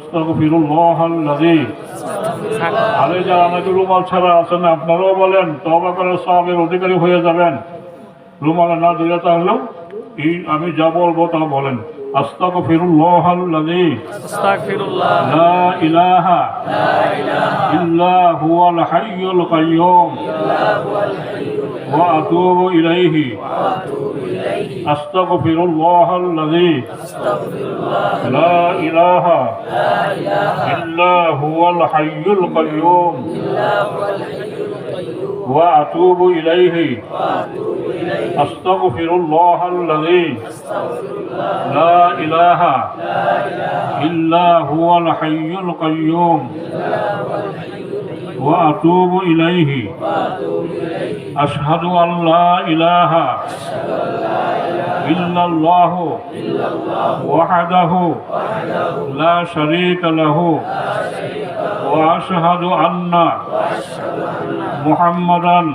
আস্তাগফিরুল্লাহ আল্লাযী। আরে যারা নাকি রুমাল ছাড়া আছেন, আপনারাও বলেন তবা করে সবের অধিকারী হয়ে যাবেন। রুমাল না দিলে তাহলেও এই আমি যা বলব তা বলেন। أستغفر الله الذي أستغفر الله. لا إله لا إله إلا هو الحي القيوم إلا هو الحي وأتوب إليه. أستغفر الله الذي لا إله إلا هو الحي القيوم. وأتوب إليه. أستغفر الله الذي لا إله إلا هو الحي القيوم وأتوب إليه. أشهد أن لا إله إلا الله وحده لا شريك له وأشهد أن محمدا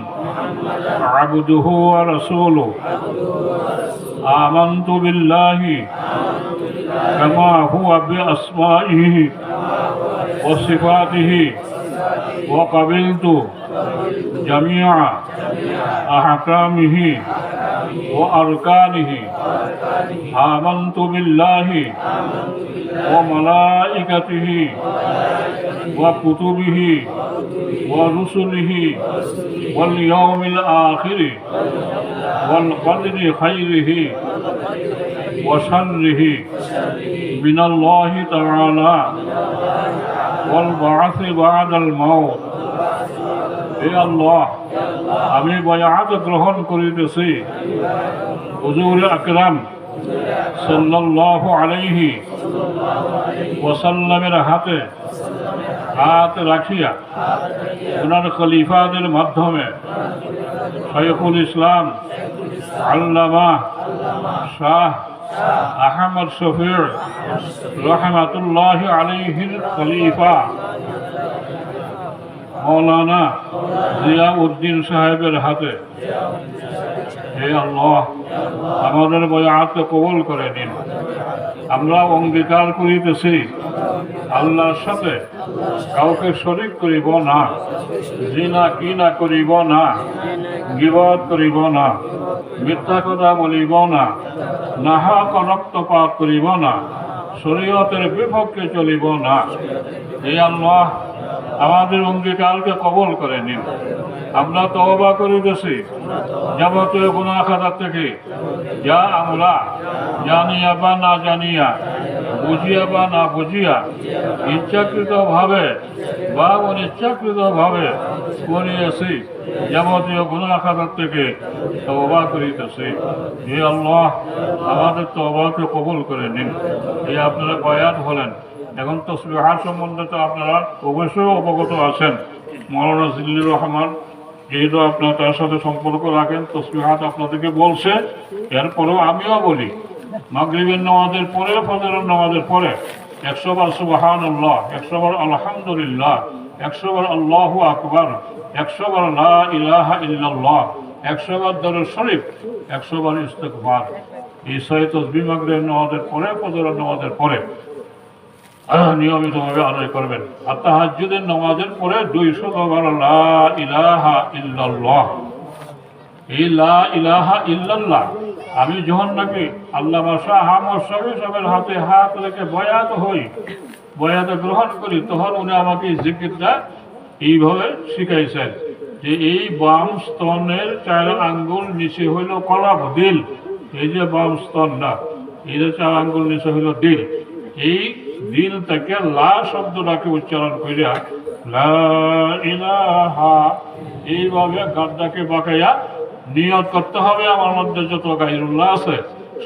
عبده ورسوله. آمنت بالله كما هو بأسمائه وصفاته وقبلت جميع أحكامه وأركانه. آمنت بالله وملائكته وكتبه ورسله واليوم الآخر والقدر خيره وشره من الله تعالى والبعث بعد الموت হে আল্লাহ আমি বয়াত গ্রহণ করিতেছি হুজুর আকরাম সাল্লাল্লাহু আলাইহি ওয়াসাল্লামের হাতে হাত রাখিয়া। ওনার খলিফাদের মাধ্যমে শৈখুল ইসলাম, আল্লামা শাহ আহমদ শফির রহমাতুল্লাহ আলাইহির খলিফা। মৌলানা জিয়া উদ্দিন সাহেবের হাতে হে আল্লাহ, আমাদের বয়াতকে কবল করে নিন। আমরা অঙ্গীকার করিতেছি। আল্লাহর সাথে কাউকে শরিক করিব না, জিনা কি না করিব না গিবত করিব না, মিথ্যা কথা বলিব না নাহক রক্তপাত করিব না, শরীয়তের বিপক্ষে চলিব না। এই আল্লাহ, আমাদের অঙ্গীকারকে কবল করে নিন। আমরা তওবা করিতেছি। যাবতীয় গুণা খাতার থেকে। যা আমরা জানিয়া বা না জানিয়া, বুঝিয়া বা না বুঝিয়া ইচ্ছাকৃত ভাবে বা অনিচ্ছাকৃত ভাবে করিয়াছি। যাবতীয় গুণা খাতার থেকে তওবা করিতেছি। হে আল্লাহ, আমাদের তওবাকে কবুল করে নিন। এই আপনারা বয়াত হলেন। এখন তো সম্বন্ধে তো আপনারা অবশ্যই অবগত আছেন। মৌলানা জিল্লুর রহমান যেহেতু আপনার তার সাথে সম্পর্ক রাখেন, তসবিহাত আপনাদেরকে বলছে। এরপরেও আমিও বলি, মাগরিবের নামাজের পরে, ফজরের নামাজের পরে একশো বার সুবাহান আল্লাহ একশো বার আলহামদুলিল্লাহ একশো বার আল্লাহ আকবর একশো বার লা ইলাহা ইল্লাল্লাহ একশো বার দরুদ শরীফ একশো বার ইস্তেকবার এই ছয় তসবি মাগরিবের নামাজের পরে, ফজরের নামাজের পরে নিয়মিতভাবে আদায় করবেন। আর তাহাজুদের নামাজের পরে দুইশো বার ইলাহা ইল্লাল্লাহ। এই লা ইলাহা ইল্লাল্লাহ, আমি যখন নাকি আল্লাহ শাহ আহমদ সবে সবের হাতে হাত রেখে বয়াত হই, বয়াত গ্রহণ করি, তখন উনি আমাকে জিকিরটা এইভাবে শিখাইছেন যে এই বাম স্তনের চার আঙ্গুল নিচে হইল কলাপ দিল। এই যে বাম স্তন না এই যে চার আঙ্গুল নিচে হইল দিল। এই দিল থেকে লা শব্দটাকে উচ্চারণ করিয়া এইভাবে গাদ্দাকে বাঁকাইয়া নিয়ত করতে হবে। আমার মধ্যে যত গাইরুল্লাহ আছে,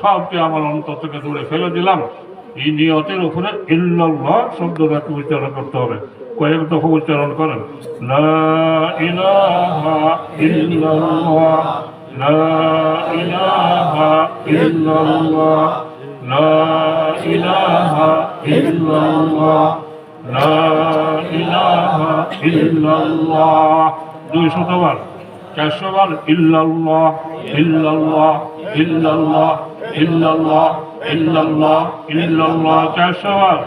সবকে আমার অন্তর থেকে দূরে ফেলে দিলাম। এই নিয়তের উপরে ইল্লাল্লাহ শব্দটাকে উচ্চারণ করতে হবে। কয়েক দফা উচ্চারণ করেন। লা ইলাহা ইল্লাল্লাহ, লা ইলাহা ইল্লাল্লাহ। لا إله إلا الله لا إله إلا الله দুইশো বার চারশো বার ইল্লাল্লাহ ইল্লাল্লাহ ইল্লাল্লাহ ইল্লাল্লাহ ইল্লাল্লাহ ইল্লাল্লাহ। চারশো বার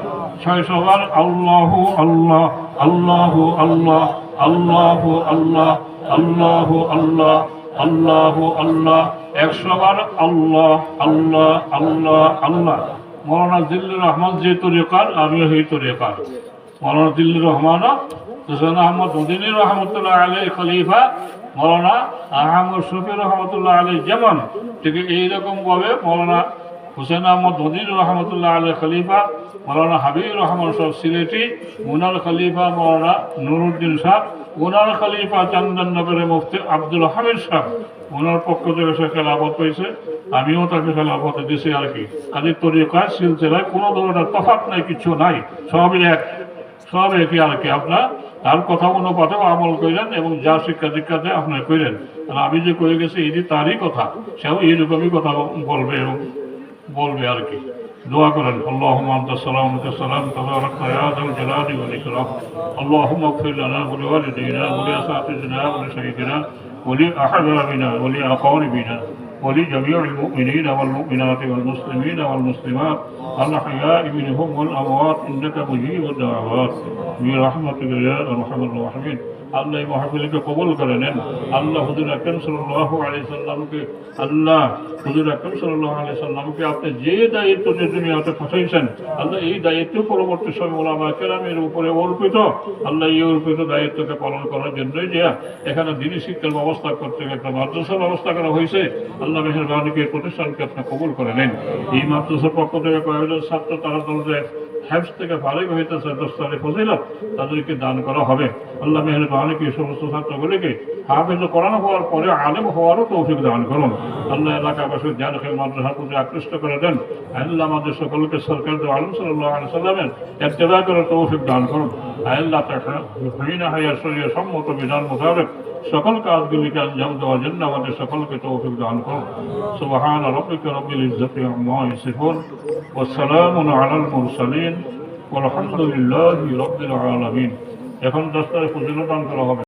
ছয়শো বার আল্লাহু আল্লাহ আল্লাহু আল্লাহ আল্লাহু আল্লাহ আল্লাহু আল্লাহ। আল্লাহ আল্লাহ, একশো বার আল্লাহ আল্লাহ আল্লাহ আল্লাহ। মৌলানা দিল্লুর রহমান যে তরিকার, আমিও সেই তরিকার। মৌলানা দিল্লুর রহমান, হুসেন আহমদ মদিনী রহমতুল্লাহ আলী খলিফা, মৌলানা আহমদ শফি রহমতুল্লাহ আলী যেমন, ঠিক এইরকমভাবে মৌলানা হুসেন আহমদ মদিন রহমতুল্লাহ আল খলিফা, মৌলানা হাবিব রহমান সব সিলেটি, উনার খলিফা মৌলানা নুরুদ্দিন সাহ, উনার খলিফা চন্দননগরের মুফতি আব্দুল হামিদ সাহ। ওনার পক্ষ থেকে সে খেলাফত পেয়েছে আমিও তাকে খেলাফত দিছি আর কি। কাজের তরিকায় সিলসিলায় কোনো ধরনের তফাৎ নাই, কিছু নাই, সবই এক, সব একই আর কি। আপনার তার কথা অনুপাতেও আমল করিলেন এবং যা শিক্ষা দীক্ষা দেয় আপনার করিলেন আমি যে কয়ে গেছি এটি তারই কথা, সেও এইরকমই কথা বলবে এবং বলবে আর কি দোয়া করেন اللهم انت السلام وانت السلام تبارك يا ذا الجلال والاكرام اللهم اغفر لنا ولوالدينا ولاساتذتنا ولشهيدنا ولاحبابنا ولاقاربنا ولجميع المؤمنين والمؤمنات والمسلمين والمسلمات الأحياء منهم والأموات إنك مجيب الدعوات برحمتك يا أرحم الراحمين আল্লাহ মাহফিলকে কবল করে নেন। আল্লাহ হুজুর আকরম সাল্লাহ আলি সাল্লামকে, আল্লাহ হুজুর আকরম সাল্লাহ আলি সাল্লামকে আপনি যে দায়িত্ব নিয়ে দুনিয়াতে পাঠাইছেন, আল্লাহ এই দায়িত্ব পরবর্তী সময় ওলামা কেরামের উপরে অর্পিত। আল্লাহ এই অর্পিত দায়িত্বকে পালন করার জন্যই যে এখানে দিনী শিক্ষার ব্যবস্থা করতে একটা মাদ্রাসার ব্যবস্থা করা হয়েছে, আল্লাহ মেহরবানিকে প্রতিষ্ঠানকে আপনি কবল করে নেন। এই মাদ্রাসার পক্ষ থেকে কয়েকজন ছাত্র তারা দলদের হ্যাবস থেকে ফারিক হইতেছে দোস্তারে ফজিলত, তাদেরকে দান করা হবে। আল্লাহ মেহরবানিকে এই সমস্ত ছাত্রগুলিকে হাফেজ কোরআন হওয়ার পরে আলেম হওয়ারও তৌফিক দান করুন। আল্লাহ এলাকাবাসীর খেল মাদ্রাসার প্রতি আকৃষ্ট করে দেন। আল্লাহ আমাদের সকলকে সরকার আলম সাল্লাহ আলি সাল্লামের এত্তেদা করে তৌফিক দান করুন। আল্লাহ শরীর সম্মত বিধান মোতাবেক সকল কাজগুলিকে আঞ্জাম দেওয়ার জন্য আমাদের সকলকে তৌফিক দান করুন সুবহান রব্বিকা রব্বিল ইজ্জতি আম্মা ইয়াসিফুন ওয়া সালামুন আলাল মুরসালিন। ওয়া আলহামদুলিল্লাহি রব্বিল আলামিন। এখন দশটায় পুজো দান করা হবে।